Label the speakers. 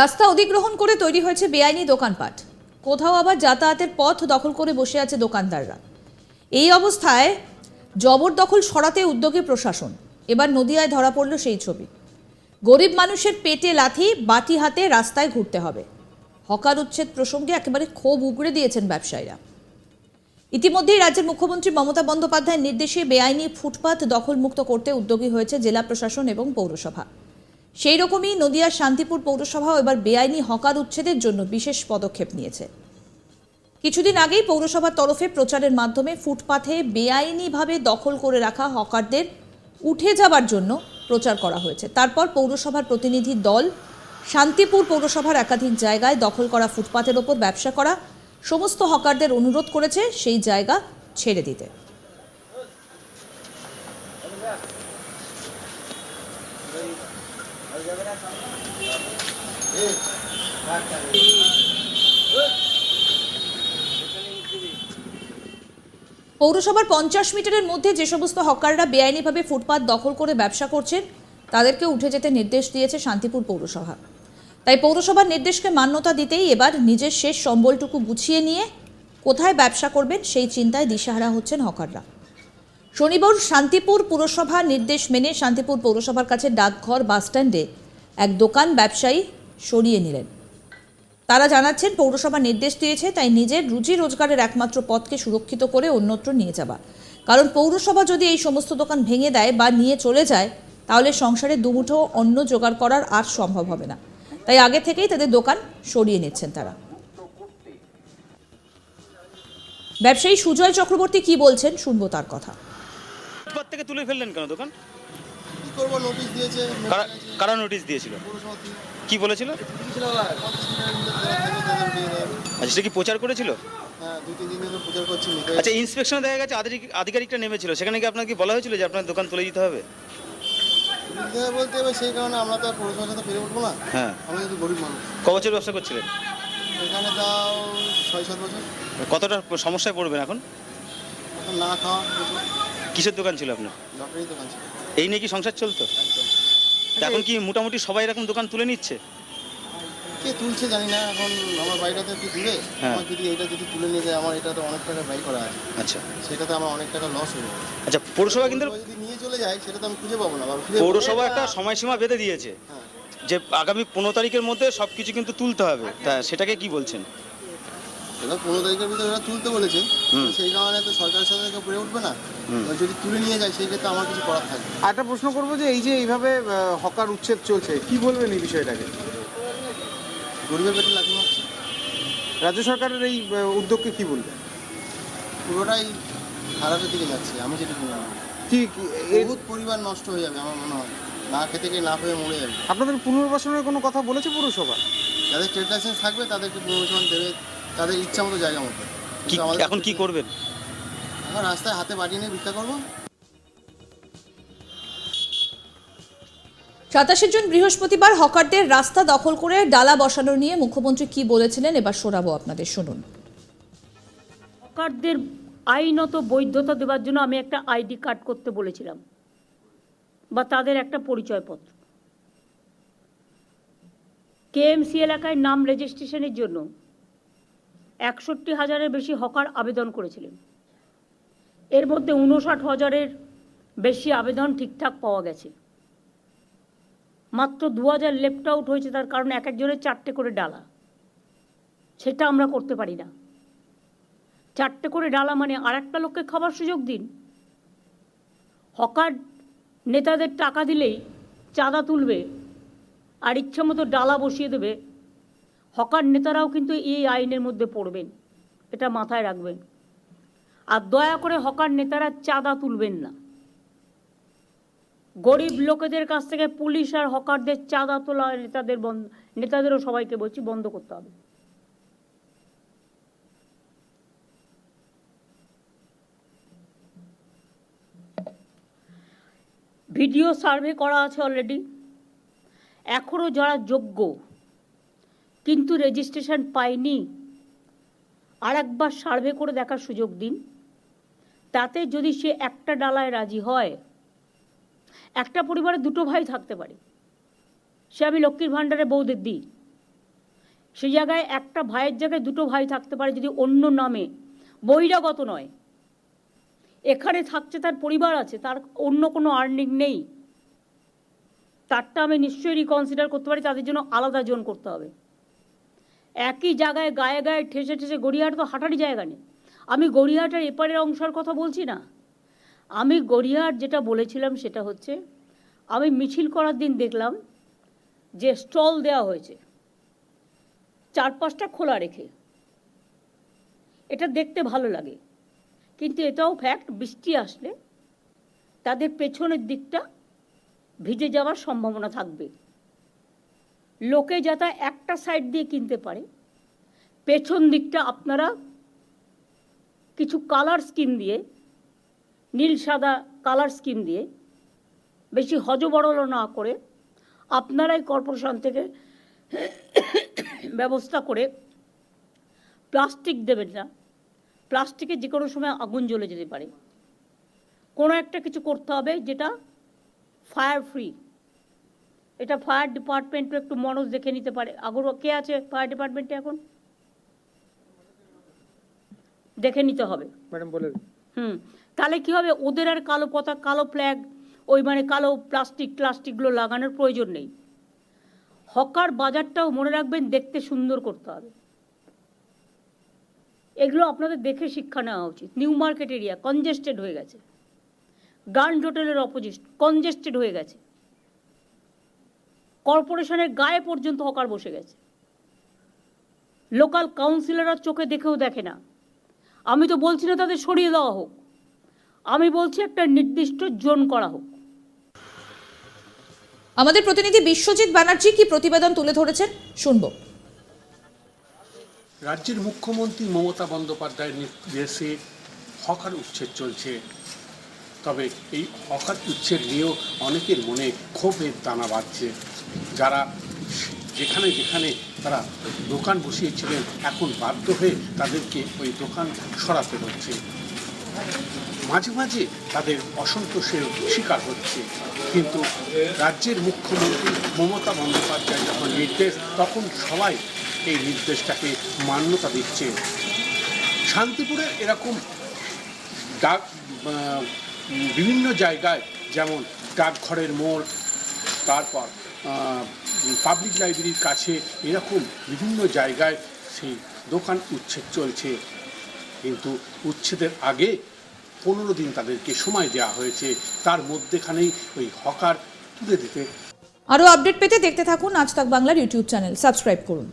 Speaker 1: রাস্তা অধিগ্রহণ করে তৈরি হয়েছে বেআইনি দোকানপাট। কোথাও আবার যাতায়াতের পথ দখল করে বসে আছে দোকানদাররা। এই অবস্থায় জবরদখল সরাতে উদ্যোগী প্রশাসন। এবার নদিয়ায় ধরা পড়ল সেই ছবি। গরিব মানুষের পেটে লাথি, বাটি হাতে রাস্তায় ঘুরতে হবে। হকার উচ্ছেদ প্রসঙ্গে একেবারে ক্ষোভ উগড়ে দিয়েছেন ব্যবসায়ীরা। ইতিমধ্যেই রাজ্যের মুখ্যমন্ত্রী মমতা বন্দ্যোপাধ্যায়ের নির্দেশে বেআইনি ফুটপাত দখলমুক্ত করতে উদ্যোগী হয়েছে জেলা প্রশাসন এবং পৌরসভা। সেই রকমই নদিয়ার শান্তিপুর পৌরসভাও এবার বেআইনি হকার উচ্ছেদের জন্য বিশেষ পদক্ষেপ নিয়েছে। কিছুদিন আগেই পৌরসভার তরফে প্রচারের মাধ্যমে ফুটপাথে বেআইনিভাবে দখল করে রাখা হকারদের উঠে যাবার জন্য প্রচার করা হয়েছে। তারপর পৌরসভার প্রতিনিধি দল শান্তিপুর পৌরসভার একাধিক জায়গায় দখল করা ফুটপাথের ওপর ব্যবসা করা সমস্ত হকারদের অনুরোধ করেছে সেই জায়গা ছেড়ে দিতে। পৌরসভার পঞ্চাশ মিটারের মধ্যে যে সমস্ত হকাররা বেআইনিভাবে ফুটপাত দখল করে ব্যবসা করছেন, তাদেরকে উঠে যেতে নির্দেশ দিয়েছে শান্তিপুর পৌরসভা। তাই পৌরসভার নির্দেশকে মান্যতা দিতেই এবার নিজের শেষ সম্বলটুকু গুছিয়ে নিয়ে কোথায় ব্যবসা করবেন সেই চিন্তায় দিশাহারা হচ্ছেন হকাররা। শনিবার শান্তিপুর পুরসভা নির্দেশ মেনে শান্তিপুর পৌরসভার কাছে ডাকঘর বাসস্ট্যান্ডে এক দোকান ব্যবসায়ী সরিয়ে নিলেন। তারা জানাচ্ছেন, পৌরসভা নির্দেশ দিয়েছে, তাই নিজের রুজি রোজগারের একমাত্র পথকে সুরক্ষিত করে অন্যত্র নিয়ে যাওয়া। কারণ পৌরসভা যদি এই সমস্ত দোকান ভেঙে দেয় বা নিয়ে চলে যায়, তাহলে সংসারে দুমুঠো অন্ন জোগাড় করার আর সম্ভব হবে না। তাই আগে থেকেই তাদের দোকান সরিয়ে নিচ্ছেন তারা। ব্যবসায়ী সুজয় চক্রবর্তী কি বলছেন, শুনব তার কথা।
Speaker 2: ফুটপাত থেকে তুলে ফেললেন কেন দোকান?
Speaker 3: কি করব নোটিশ দিয়েছে
Speaker 2: কারা কারা নোটিশ দিয়েছিল। কি বলেছিল?
Speaker 3: দেবে।
Speaker 2: আচ্ছা সেটা কি প্রচার করেছিল?
Speaker 3: হ্যাঁ দুই তিন দিন ধরে প্রচার করছি নিতে
Speaker 2: আচ্ছা ইন্সপেকশনে দেখা গেছে আধিকারিক- আধিকারিকটা নেমেছিল। সেখানে কি আপনাকে বলা হয়েছিল যে আপনার দোকান তুলে দিতে হবে?
Speaker 3: নিতে হবে বলতে হবে সেই কারণে আমরা তো আর পৌরসভার সাথে পেরে উঠবো না।
Speaker 2: হ্যাঁ।
Speaker 3: আমরা কিন্তু গরিব মানুষ।
Speaker 2: ক বছর ব্যবসা করছিলেন?
Speaker 3: এখানে তাও ছয় সাত বছর।
Speaker 2: কতটা সমস্যায় পড়বেন এখন?
Speaker 3: এখন না খাওয়া প্রচুর
Speaker 2: কিসের দোকান ছিল আপনার?
Speaker 3: লটারি দোকান ছিল।
Speaker 2: এই নিয়ে কি সংসার চলতো?
Speaker 3: একদম।
Speaker 2: এখন কি মোটামুটি সবাই এরকম দোকান তুলে নিচ্ছে?
Speaker 3: কে তুলছে জানি না এখন আমার বাড়িটাতে একটু দূরে।
Speaker 2: হ্যাঁ।
Speaker 3: আমার যদি এটা যদি তুলে নিয়ে যায় আমার এটা তো অনেক টাকা ব্যয় করা আছে
Speaker 2: আচ্ছা।
Speaker 3: সেটাতে আমার অনেক টাকা লস হয়ে যাবে।
Speaker 2: আচ্ছা পৌরসভা কিন্তু
Speaker 3: পৌরসভা যদি নিয়ে চলে যায় সেটা তো আমি খুঁজে পাবো না। খুঁজে
Speaker 2: পৌরসভা একটা সময়সীমা বেঁধে দিয়েছে।
Speaker 3: হ্যাঁ।
Speaker 2: যে আগামী পনেরো তারিখের মধ্যে সব কিছু কিন্তু তুলতে হবে। তা সেটাকে কি বলছেন?
Speaker 3: এবার পনেরো তারিখের ভিতরে ওরা তুলতে বলেছে। সেই কারণে তো সরকারের সাথে কেউ পড়ে উঠবে না। যদি তুলে নিয়ে যায় সেই ক্ষেত্রে আমার কিছু করার থাকবে
Speaker 4: আর একটা প্রশ্ন করব যে এই যে এইভাবে হকার উচ্ছেদ চলছে কি বলবেন এই বিষয়টাকে?
Speaker 3: গরিবের পেটে লাঠি মারছে।
Speaker 4: রাজ্য সরকারের এই উদ্যোগকে কি বলবেন?
Speaker 3: পুরোটাই খারাপের দিকে যাচ্ছে আমি যেটুকু জানি
Speaker 4: কি কি- এর
Speaker 3: বহুত পরিবার নষ্ট হয়ে যাবে আমার মনে হয়। না খেতে গিয়ে না পেয়ে মরে যাবে।
Speaker 4: আপনাদের পুনর্বাসনের কোনো কথা বলেছে পৌরসভা?
Speaker 3: যাদের ট্রেড লাইসেন্স থাকবে তাদেরকে প্রমোশন দেবে। তাদের ইচ্ছা মতো জায়গা মতো।
Speaker 2: কি এখন কি করবেন?
Speaker 3: এখন রাস্তায় হাতে বাড়ি নিয়ে ভিক্ষা করব।
Speaker 1: সাতাশে জুন বৃহস্পতিবার হকারদের রাস্তা দখল করে ডালা বসানো নিয়ে মুখ্যমন্ত্রী কি বলেছিলেন? এবার শোনাবো আপনাদের শুনুন।
Speaker 5: হকারদের আইনত বৈধতা দেওয়ার জন্য আমি একটা আইডি কার্ড করতে বলেছিলাম বা তাদের একটা পরিচয়পত্র। কেএমসি এলাকায় নাম রেজিস্ট্রেশনের জন্য একষট্টি হাজারের বেশি হকার আবেদন করেছিলেন। এর মধ্যে উনষাট হাজারের বেশি আবেদন ঠিকঠাক পাওয়া গেছে। মাত্র দু হাজার লেফট আউট হয়েছে, তার কারণ এক একজনের চারটে করে ডালা। সেটা আমরা করতে পারি না। চারটে করে ডালা মানে আর একটা লোককে খাবার সুযোগ দিন। হকার নেতাদের টাকা দিলেই চাঁদা তুলবে আর ইচ্ছা মতো ডালা বসিয়ে দেবে। হকার নেতারাও কিন্তু এই আইনের মধ্যে পড়বেন, এটা মাথায় রাখবেন। আর দয়া করে হকার নেতারা চাঁদা তুলবেন না। গরিব লোকেদের কাছ থেকে পুলিশ আর হকারদের চাঁদা তোলা নেতাদের বন্ধ নেতাদেরও সবাইকে বলছি বন্ধ করতে হবে। ভিডিও সার্ভে করা আছে অলরেডি। এখনও যারা যোগ্য কিন্তু রেজিস্ট্রেশন পায়নি আর একবার সার্ভে করে দেখার সুযোগ দিন। তাতে যদি সে একটা ডালায় রাজি হয়, একটা পরিবারে দুটো ভাই থাকতে পারে। সে আমি লক্ষ্মীর ভাণ্ডারে বৌদের দিই। সেই জায়গায় একটা ভাইয়ের জায়গায় দুটো ভাই থাকতে পারে যদি অন্য নামে। বহিরাগত নয়। এখানে থাকছে তার পরিবার আছে, তার অন্য কোনো আর্নিং নেই। তারটা আমি নিশ্চয়ই রিকনসিডার করতে পারি, তাদের জন্য আলাদা জোন করতে হবে। একই জায়গায় গায়ে গায়ে ঠেসে ঠেসে গড়িয়াহাট তো হাঁটারই জায়গা নেই। আমি গড়িয়াহাটের এপারের অংশের কথা বলছি না? আমি গড়িয়াহাট যেটা বলেছিলাম সেটা হচ্ছে, আমি মিছিল করার দিন দেখলাম যে স্টল দেওয়া হয়েছে। চারপাশটা খোলা রেখে। এটা দেখতে ভালো লাগে। কিন্তু এটাও ফ্যাক্ট বৃষ্টি আসলে তাদের পেছনের দিকটা ভিজে যাওয়ার সম্ভাবনা থাকবে। লোকে যাতে একটা সাইড দিয়ে কিনতে পারে, পেছন দিকটা আপনারা কিছু কালার স্কিম দিয়ে, নীল সাদা কালার স্কিম দিয়ে বেশি হজবরল না করে আপনারাই কর্পোরেশন থেকে ব্যবস্থা করে প্লাস্টিক দেবেন না। প্লাস্টিকে যে কোনো সময় আগুন জ্বলে যেতে পারে। কোনো একটা কিছু করতে হবে যেটা ফায়ার ফ্রি এটা ফায়ার ডিপার্টমেন্টও একটু মনোজ দেখে নিতে পারে। আগর কে আছে ফায়ার ডিপার্টমেন্টে এখন? দেখে নিতে হবে।
Speaker 4: ম্যাডাম বলে
Speaker 5: হুম। তাহলে কি হবে? ওদের আর কালো পতাকা কালো ফ্ল্যাগ ওই মানে কালো প্লাস্টিক প্লাস্টিকগুলো লাগানোর প্রয়োজন নেই। হকার বাজারটাও মনে রাখবেন দেখতে সুন্দর করতে হবে। এগুলো আপনাদের দেখে শিক্ষা নেওয়া উচিত। নিউ মার্কেট এরিয়া কনজেস্টেড হয়ে গেছে। গার্ড হোটেলের অপোজিট কনজেস্টেড হয়ে গেছে। কর্পোরেশনের গায়ে পর্যন্ত হকার বসে গেছে। লোকাল কাউন্সিলররা চোখে দেখেও দেখে না। আমি তো বলছি না তাদের সরিয়ে দেওয়া হোক। আমি বলছি একটা নির্দিষ্ট জোন করা হোক।
Speaker 1: আমাদের প্রতিনিধি বিশ্বজিৎ ব্যানার্জি কি প্রতিবেদন তুলে ধরেছেন? শুনব।
Speaker 6: রাজ্যের মুখ্যমন্ত্রী মমতা বন্দ্যোপাধ্যায়ের নির্দেশে হকার উচ্ছেদ চলছে। তবে এই হকার উচ্ছেদ নিয়েও অনেকের মনে ক্ষোভের দানা বাঁধছে। যারা যেখানে যেখানে তারা দোকান বসিয়েছিলেন, এখন বাধ্য হয়ে তাদেরকে ওই দোকান সরাতে হচ্ছে। মাঝে মাঝে তাদের অসন্তোষের শিকার হচ্ছে। কিন্তু রাজ্যের মুখ্যমন্ত্রী মমতা বন্দ্যোপাধ্যায় যখন নির্দেশ, তখন সবাই এই নির্দেশটাকে মান্যতা দিচ্ছে শান্তিপুরের এরকম ডাক বিভিন্ন জায়গায় যেমন ডাকঘরের মোড়, তারপর পাবলিক লাইব্রেরির কাছে এরকম বিভিন্ন জায়গায় সেই দোকান উচ্ছেদ চলছে। কিন্তু উচ্ছেদের আগে পনেরো দিন তাদেরকে সময় দেওয়া হয়েছে। তার মধ্যেখানেই ওই হকার তুলে দিতে।
Speaker 1: আরও আপডেট পেতে দেখতে থাকুন আজ তাক বাংলার ইউটিউব চ্যানেল। সাবস্ক্রাইব করুন।